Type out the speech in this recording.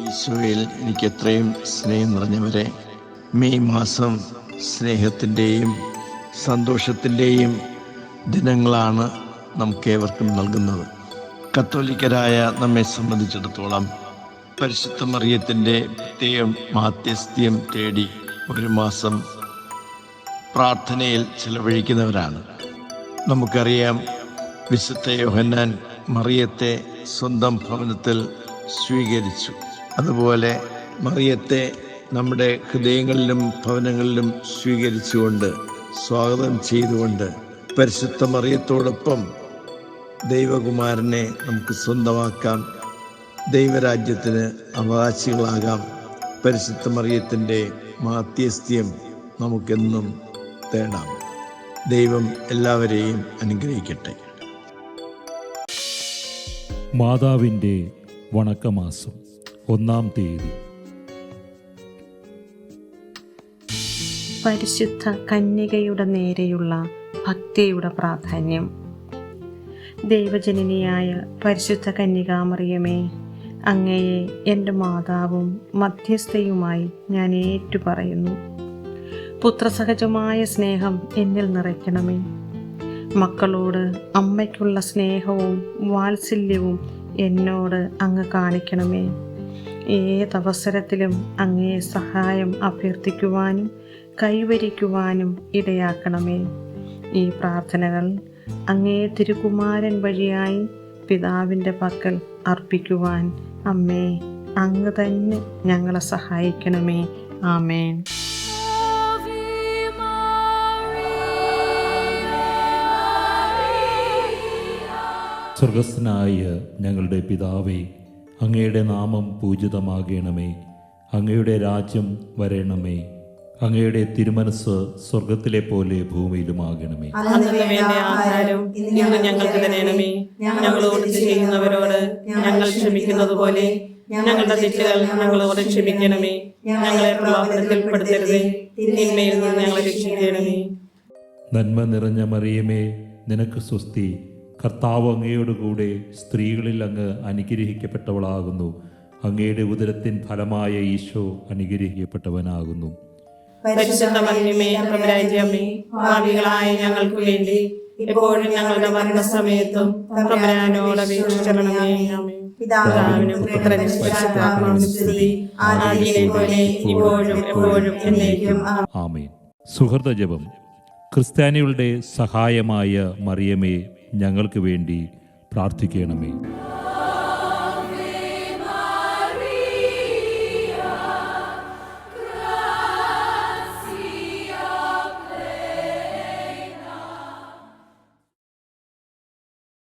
ഈശോയിൽ എനിക്ക് എത്രയും സ്നേഹം നിറഞ്ഞവരെ മെയ് മാസം സ്നേഹത്തിന്റെയും സന്തോഷത്തിന്റെയും ദിനങ്ങളാണ് നമുക്കേവർക്കും നൽകുന്നത്. കത്തോലിക്കരായ നമ്മെ സംബന്ധിച്ചിടത്തോളം പരിശുദ്ധ മറിയത്തിന്റെ പ്രത്യേകം മാധ്യസ്ഥ്യം തേടി ഒരു മാസം പ്രാർത്ഥനയിൽ ചിലവഴിക്കുന്നവരാണ്. നമുക്കറിയാം വിശുദ്ധ യോഹന്നാൻ മറിയത്തെ സ്വന്തം ഭവനത്തിൽ സ്വീകരിച്ചു. അതുപോലെ മറിയത്തെ നമ്മുടെ ഹൃദയങ്ങളിലും ഭവനങ്ങളിലും സ്വീകരിച്ചുകൊണ്ട് സ്വാഗതം ചെയ്തുകൊണ്ട് പരിശുദ്ധ മറിയത്തോടൊപ്പം ദൈവകുമാരനെ നമുക്ക് സ്വന്തമാക്കാം. ദൈവരാജ്യത്തിന് അവകാശികളാകാം. പരിശുദ്ധ മറിയത്തിന്റെ മാധ്യസ്ഥ്യം നമുക്കെന്നും തേടാം. ദൈവം എല്ലാവരെയും അനുഗ്രഹിക്കട്ടെ. മാതാവിന്റെ വണക്കമാസം. ഒന്നാം തീയതി. പരിശുദ്ധ കന്യകയുടെ നേരെയുള്ള ഭക്തിയുടെ പ്രാധാന്യം. ദൈവജനനിയായ പരിശുദ്ധ കന്യകാമറിയമേ അങ്ങയെ എന്റെ മാതാവും മധ്യസ്ഥയുമായി ഞാൻ ഏറ്റുപറയുന്നു. പുത്രസഹജമായ സ്നേഹം എന്നിൽ നിറയ്ക്കണമേ. മക്കളോട് അമ്മയ്ക്കുള്ള സ്നേഹവും വാത്സല്യവും എന്നോട് അങ്ങ് കാണിക്കണമേ. ഏതവസരത്തിലും അങ്ങേ സഹായം അഭ്യർത്ഥിക്കുവാനും കൈവരിക്കുവാനും ഇടയാക്കണമേ. ഈ പ്രാർത്ഥനകൾ അങ്ങേ തിരുകുമാരൻ വഴിയായി പിതാവിന്റെ പക്കൽ അർപ്പിക്കുവാൻ അമ്മേ അങ്ങ് തന്നെ ഞങ്ങളെ സഹായിക്കണമേ. ആമേൻ. സ്വർഗസ്നായ ഞങ്ങളുടെ പിതാവേ അങ്ങയുടെ നാമം പൂജിതമാകണമേ. അങ്ങയുടെ രാജ്യം വരണമേ. അങ്ങയുടെ തിരുമനസ് സ്വർഗത്തിലെ പോലെ ഭൂമിയിലുമാകണമേ. ഇന്ന് ഞങ്ങൾക്ക് തരണമേ. ഞങ്ങളോട് ചെയ്യുന്നവരോട് ഞങ്ങൾ ക്ഷമിക്കുന്നത് പോലെ ഞങ്ങളുടെ തെറ്റുകൾ ഞങ്ങളോട് ക്ഷമിക്കണമേ. ഞങ്ങളെ പ്രലോഭനത്തിൽ പെടുത്തരുതേ. തിന്മയിൽ നിന്ന് ഞങ്ങളെ രക്ഷിക്കണമേ. നന്മ നിറഞ്ഞ മറിയമേ നിനക്ക് സ്വസ്തി. കർത്താവ് അങ്ങയോടുകൂടെ സ്ത്രീകളിൽ അങ്ങ് അനുഗ്രഹിക്കപ്പെട്ടവളാകുന്നു. അങ്ങയുടെ ഉദരത്തിൻ ഫലമായ ഈശോ അനുഗ്രഹിക്കപ്പെട്ടവനാകുന്നു. ഞങ്ങൾക്ക് വേണ്ടി ഞങ്ങളുടെ മരണസമയത്തും. ആമേൻ. സുഹൃത ജപം ക്രിസ്ത്യാനികളുടെ സഹായമായ മറിയമേ ഞങ്ങൾക്ക് വേണ്ടി പ്രാർത്ഥിക്കണമേ.